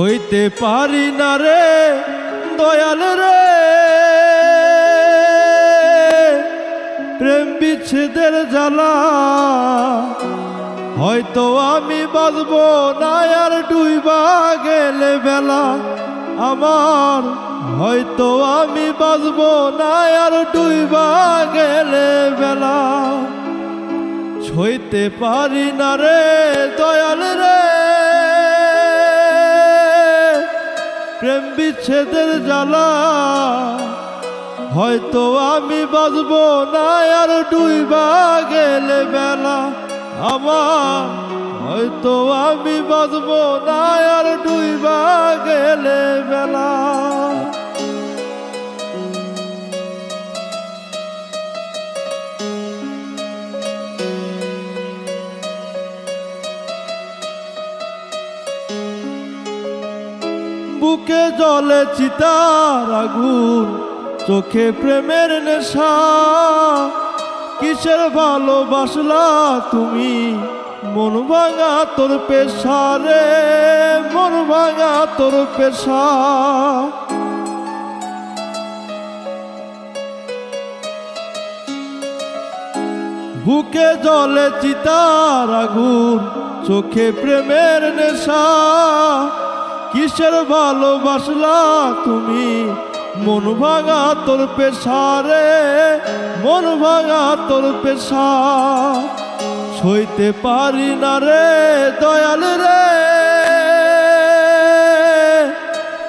সইতে পারি না রে, দয়াল রে। প্রেম বিচ্ছেদের জ্বালা, হয়তো আমি বাঁচব না আর ডুইবা গেলে বেলা। আমার হয়তো আমি বাঁচব না আর ডুইবা গেলে বেলা। ছইতে পারি না রে, দয়াল রে। প্রেম বিচ্ছেদের জ্বালা। হয়তো আমি বাজব না আর ডুইবা গেলে বেলা। আমার হয়তো আমি বাজব না আর ডুইবা গেলে বেলা। বুকে জলে চিতার আগুন, চোখে প্রেমের নেশা। কিসের ভালোবাসলা তুমি? মন ভাঙা তোর পেশা রে, মন ভাঙা তোর পেশা। বুকে জলে চিতার আগুন, চোখে প্রেমের নেশা। কিসের ভালোবাসলা তুমি? মন ভাঙা তোর পেশা রে মন ভাঙা তোর পেশা। সইতে পারি না রে দয়াল রে।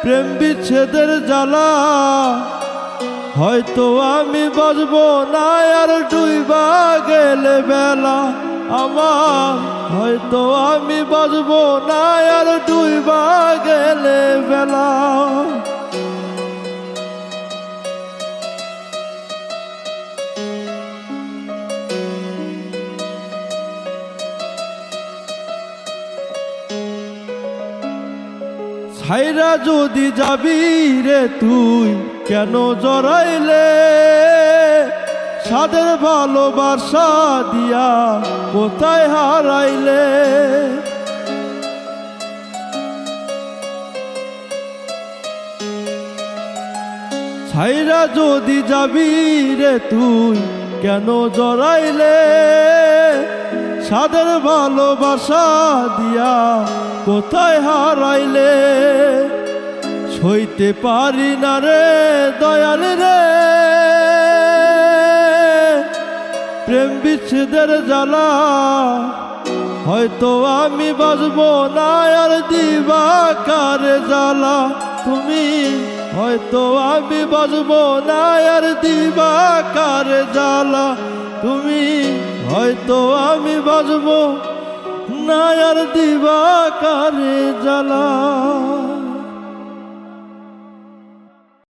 প্রেম বিচ্ছেদের জ্বালা, হয়তো আমি বাজব না আর ডুইবা গেলে বেলা। আমার, হয়তো আমি বাজব না আর ডুইবা গেলে বেলা। ছাইরা যদি যাবি রে তুই, কেন জড়াইলে? সাদের ভালোবাসা দিয়া কোথায় হারাইলে? ছাইরা যদি যাবি রে তুই, কেন জড়াইলে? সাদের ভালোবাসা দিয়া কোথায় হারাইলে? সইতে পারি না রে দয়াল রে। বিচ্ছেদের জ্বালা। হয়তো আমি বাজব না, আর দিবা কারে জ্বালা। তুমি হয়তো আমি বাজব না, আর দিবা কারে জ্বালা। তুমি হয়তো আমি বাজব না, আর দিবা কারে জ্বালা।